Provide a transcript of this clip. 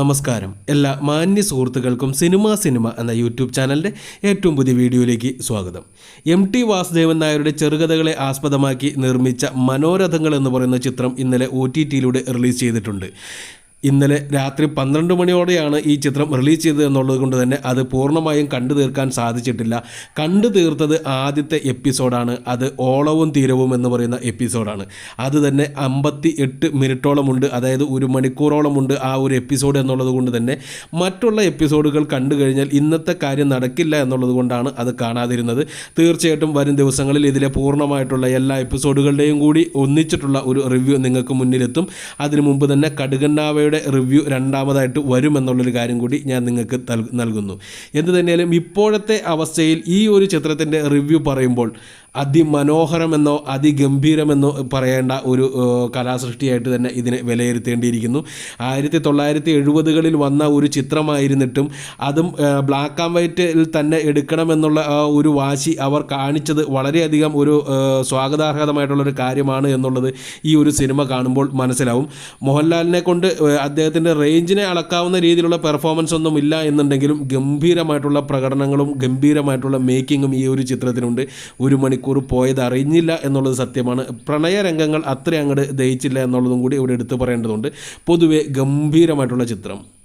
നമസ്കാരം. എല്ലാ മാന്യ സുഹൃത്തുക്കൾക്കും സിനിമ സിനിമ എന്ന യൂട്യൂബ് ചാനലിന്റെ ഏറ്റവും പുതിയ വീഡിയോയിലേക്ക് സ്വാഗതം. എം ടി വാസുദേവൻ നായരുടെ ചെറുകഥകളെ ആസ്പദമാക്കി നിർമ്മിച്ച മനോരഥങ്ങൾ എന്ന് പറയുന്ന ചിത്രം ഇന്നലെ ഒ ടി ടിയിലൂടെ റിലീസ് ചെയ്തിട്ടുണ്ട്. ഇന്നലെ രാത്രി പന്ത്രണ്ട് മണിയോടെയാണ് ഈ ചിത്രം റിലീസ് ചെയ്തത് എന്നുള്ളത് കൊണ്ട് തന്നെ അത് പൂർണമായും കണ്ടു തീർക്കാൻ സാധിച്ചിട്ടില്ല. കണ്ടു തീർത്തത് ആദ്യത്തെ എപ്പിസോഡാണ്. അത് ഓളവും തീരവും എന്ന് പറയുന്ന എപ്പിസോഡാണ്. അത് തന്നെ അമ്പത്തി എട്ട് മിനിറ്റോളമുണ്ട്. അതായത് ഒരു മണിക്കൂറോളമുണ്ട് ആ ഒരു എപ്പിസോഡ് എന്നുള്ളത് കൊണ്ട് തന്നെ മറ്റുള്ള എപ്പിസോഡുകൾ കണ്ടു കഴിഞ്ഞാൽ ഇന്നത്തെ കാര്യം നടക്കില്ല എന്നുള്ളത് കൊണ്ടാണ് അത് കാണാതിരുന്നത്. തീർച്ചയായിട്ടും വരും ദിവസങ്ങളിൽ ഇതിലെ പൂർണമായിട്ടുള്ള എല്ലാ എപ്പിസോഡുകളുടെയും കൂടി ഒന്നിച്ചിട്ടുള്ള ഒരു റിവ്യൂ നിങ്ങൾക്ക് മുന്നിലെത്തും. അതിനു മുമ്പ് തന്നെ കടുകന്നാവയുടെ റിവ്യൂ രണ്ടാമതായിട്ട് വരുമെന്നുള്ളൊരു കാര്യം കൂടി ഞാൻ നിങ്ങൾക്ക് നൽകുന്നു. എന്ത് തന്നെയാലും ഇപ്പോഴത്തെ അവസ്ഥയിൽ ഈ ഒരു ചിത്രത്തിന്റെ റിവ്യൂ പറയുമ്പോൾ അതിമനോഹരമെന്നോ അതിഗംഭീരമെന്നോ പറയേണ്ട ഒരു കലാസൃഷ്ടിയായിട്ട് തന്നെ ഇതിനെ വിലയിരുത്തേണ്ടിയിരിക്കുന്നു. ആയിരത്തി തൊള്ളായിരത്തി എഴുപതുകളിൽ വന്ന ഒരു ചിത്രമായിരുന്നിട്ടും അതും ബ്ലാക്ക് ആൻഡ് വൈറ്റിൽ തന്നെ എടുക്കണമെന്നുള്ള ഒരു വാശി അവർ കാണിച്ചത് വളരെയധികം ഒരു സ്വാഗതാർഹതമായിട്ടുള്ളൊരു കാര്യമാണ് എന്നുള്ളത് ഈ ഒരു സിനിമ കാണുമ്പോൾ മനസ്സിലാവും. മോഹൻലാലിനെ കൊണ്ട് അദ്ദേഹത്തിന്റെ റേഞ്ചിനെ അളക്കാവുന്ന രീതിയിലുള്ള പെർഫോമൻസ് ഒന്നും ഇല്ല എന്നുണ്ടെങ്കിലും ഗംഭീരമായിട്ടുള്ള പ്രകടനങ്ങളും ഗംഭീരമായിട്ടുള്ള മേക്കിങ്ങും ഈ ഒരു ചിത്രത്തിനുണ്ട്. ഒരു മണിക്കൂർ പോയത് അറിഞ്ഞില്ല എന്നുള്ളത് സത്യമാണ്. പ്രണയരംഗങ്ങൾ അത്ര അങ്ങോട്ട് ദയിച്ചില്ല എന്നുള്ളതും കൂടി ഇവിടെ എടുത്തു പറയേണ്ടതുണ്ട്. പൊതുവെ ഗംഭീരമായിട്ടുള്ള ചിത്രം.